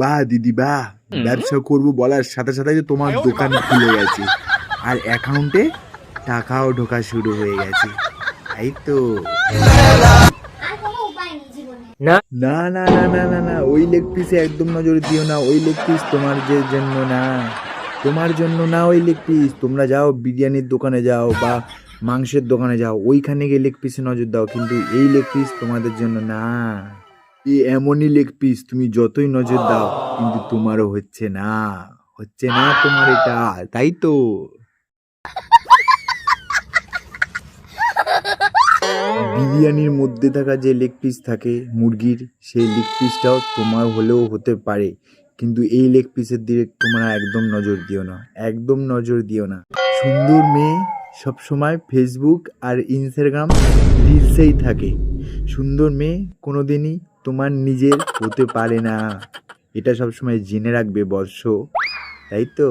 বাহ দিদি বাহ ব্যবসা করব বলার সাথে সাথে যে তোমার দোকান খুলে গেছে। আর অ্যাকাউন্টে টাকাও ঢোকা শুরু হয়ে গেছে। তাই তো। আর কোনো উপায় নেই জীবনে না না না না না না ওই লেগ পিসে একদম নজর দিও না ওই লেগ পিস তোমার যে জন্য না। তোমার জন্য না ওই লেগ পিস তোমরা যাও বিরিয়ানির দোকানে যাও বা মাংসের দোকানে যাও ওইখানে গিয়ে লেগ পিসে নজর দাও কিন্তু এই লেগ পিস তোমাদের জন্য না। এই এমনই লেগ পিস তুমি যতই নজর দাও, কিন্তু তোমারও হচ্ছে না হচ্ছে না তোমার এটা, তাই তো। বিরিয়ানির মধ্যে থাকা যে লেগ পিস থাকে, মুরগির, সেই লেগ পিসটাও তোমার হলেও হতে পারে, কিন্তু এই লেগ পিসের দিকে তোমরা একদম নজর দিও না, একদম নজর দিও না। সুন্দর মেয়ে, সবসময় ফেসবুক আর ইনস্টাগ্রাম রিলসেই থাকে। সুন্দর মেয়ে, কোনোদিনই তোমার নিজের হতে পারে না। এটা সবসময় জেনে রাখবে বর্ষ তাই তো?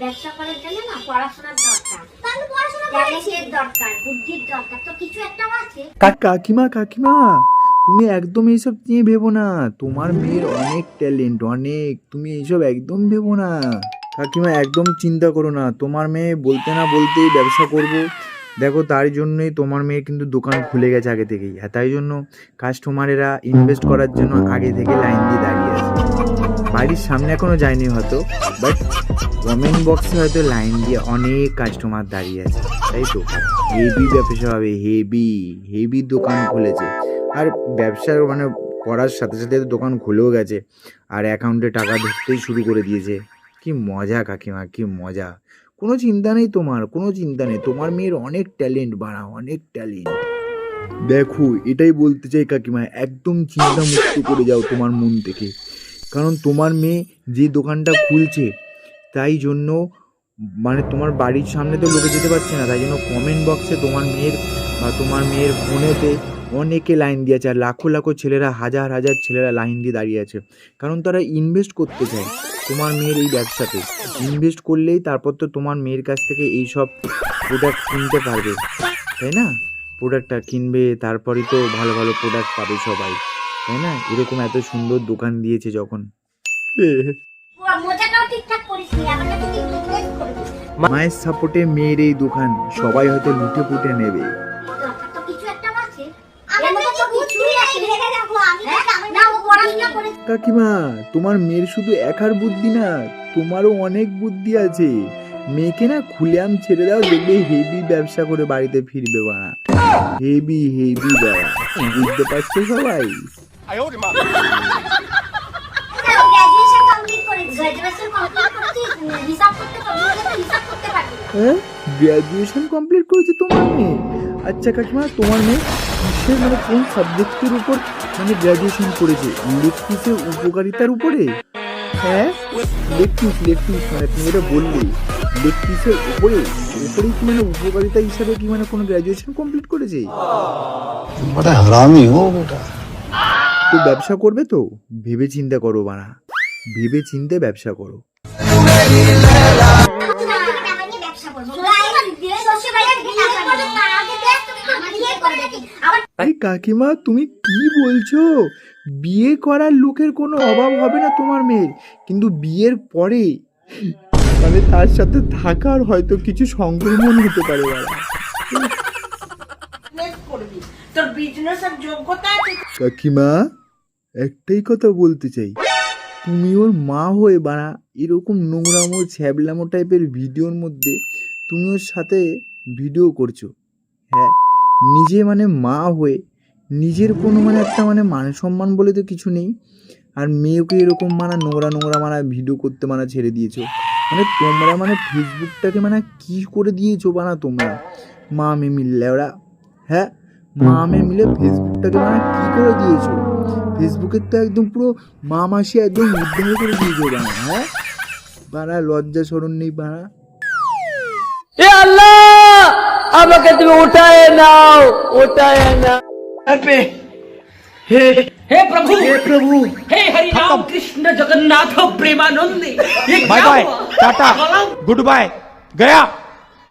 ব্যবসা করার জন্য না পড়াশোনার দরকার। তাহলে পড়াশোনা ট্যালেন্টের দরকার বুদ্ধির দরকার তো কিছু একটা আছে। কাকিমা কাকিমা তুমি একদম এইসব নিয়ে ভেবো না। তোমার মেয়ের অনেক ট্যালেন্ট অনেক। তুমি এইসব একদম ভেবো না। কাকিমা একদম চিন্তা করো না। তোমার মেয়ে বলতে না বলতেই ব্যবসা করব। দেখো তার জন্যই তোমার মেয়ে কিন্তু দোকান খুলে গেছে আগে থেকেই। আর তাই জন্য কাস্টমারেরা ইনভেস্ট করার জন্য আগে থেকে লাইন দিয়ে দাঁড়িয়ে আছে। বাড়ির সামনে এখনও যায়নি হয়তো বাট কমেন্ট বক্সে হয়তো লাইন দিয়ে অনেক কাস্টমার দাঁড়িয়ে আছে। তাই তো? হেভি ব্যবসা হবে হেভি হেভি দোকান খুলেছে। আর ব্যবসার মানে করার সাথে সাথে দোকান খুলেও গেছে। আর অ্যাকাউন্টে টাকা ঢুকতেই শুরু করে দিয়েছে। কি মজা কাকিমা, কি মজা। কোনো চিন্তা নেই তোমার, কোনো চিন্তা নেই। তোমার মেয়ের অনেক ট্যালেন্ট বাড়া, অনেক ট্যালেন্ট দেখো, এটাই বলতে চাই কাকিমা, একদম চিন্তা মুক্ত করে যাও তোমার মন থেকে। কারণ তোমার মেয়ে যে দোকানটা খুলছে, তাই জন্য মানে তোমার বাড়ির সামনে তো লোকে যেতে পারছে না, তাই জন্য কমেন্ট বক্সে তোমার মেয়ের বা তোমার মেয়ের ফোনেতে অনেকে লাইন দিয়েছে আর লাখো লাখো ছেলেরা হাজার হাজার ছেলেরা লাইন দিয়ে দাঁড়িয়ে আছে। কারণ তারা ইনভেস্ট করতে চায় তোমার মেয়ের এই ব্যবসাতে। ইনভেস্ট করলেই তারপর তো তোমার মেয়ের কাছ থেকে এই সব প্রোডাক্ট কিনতে পারবে। তাই না? প্রোডাক্টটা কিনবে তারপরেই তো ভালো ভালো প্রোডাক্ট পাবে সবাই। তাই না? এরকম এত সুন্দর দোকান দিয়েছে যখন। মায়ের সাপোর্টে মেয়ের এই দোকান সবাই হয়তো লুটে পুটে নেবে। কাকিমা তোমার মেয়ের শুধু একার বুদ্ধি না তোমারও অনেক বুদ্ধি আছে। মেয়েকে না খুলে আম ছেড়ে দাও দেখবে হেভি ব্যবসা করে বাড়িতে ফিরবে বাড়া হেভি হেভি বাড়া বুঝতে পারছ সবাই? গ্র্যাজুয়েশন কমপ্লিট করেছি গ্র্যাজুয়েশন কমপ্লিট করেছি হিসাব করতে পারবি না হিসাব করতে পারবি না হ্যাঁ কমপ্লিট করেছে তোমার মেয়ে? আচ্ছা কাকিমা তোমার মেয়ে? কিসের মানে কোন সাবজেক্টের উপর মানে গ্রাজুয়েশন করেছে? ইলেকট্রিক্সের উপকারিতার উপরে? হ্যাঁ? ইলেকট্রিক্স ইলেকট্রিক্স মানে তুমি এটা বললে। ইলেকট্রিক্সের উপরে উপরেই কি মানে উপকারিতা হিসাবে কি মানে কোনো গ্রাজুয়েশন কমপ্লিট করেছে? তো ব্যবসা করবে তো? ভেবে চিন্তা করো বানা ভেবে চিন্তে ব্যবসা করো। আরে কাকিমা তুমি কি বলছো? বিয়ে করার লোকের কোনো অভাব হবে না তোমার মেয়ের। কিন্তু বিয়ের পরে মানে তার সাথে থাকার হয়তো কিছু সংক্রমণ হতে পারে কাকিমা একটাই কথা বলতে চাই। তুমি ওর মা হয়ে বানা এরকম নোংরামো ছ্যাবলামো টাইপের ভিডিওর মধ্যে তুমি ওর সাথে ভিডিও করছ। হ্যাঁ নিজে মানে মা হয়ে নিজের কোনো মানে একটা মানে মান সম্মান বলে তো কিছু নেই। আর মেয়েকে এরকম মানা, নোংরা নোংরা মানা ভিডিও করতে মানা ছেড়ে দিয়েছ। মানে তোমরা মানে ফেসবুকটাকে মানে কি করে দিয়েছ বানা তোমরা? মা মে মিললে ওরা হ্যাঁ? মা মে মিলে ফেসবুকটাকে মানে কি করে দিয়েছ? ফেসবুকের তো একদম পুরো মা মাসি একদম উদ্ধার করে দিয়েছ বানা হ্যাঁ? বাড়া, লজ্জা স্মরণ নেই বাড়া। আল্লাহ! আমাকে তুমি উঠায় নাও উঠায় নাও हे प्रभु हे प्रभु हे हरि राम कृष्ण जगन्नाथ प्रेमानंदी ये बाय क्या बाय हुआ? टाटा गलत गुड बाय गया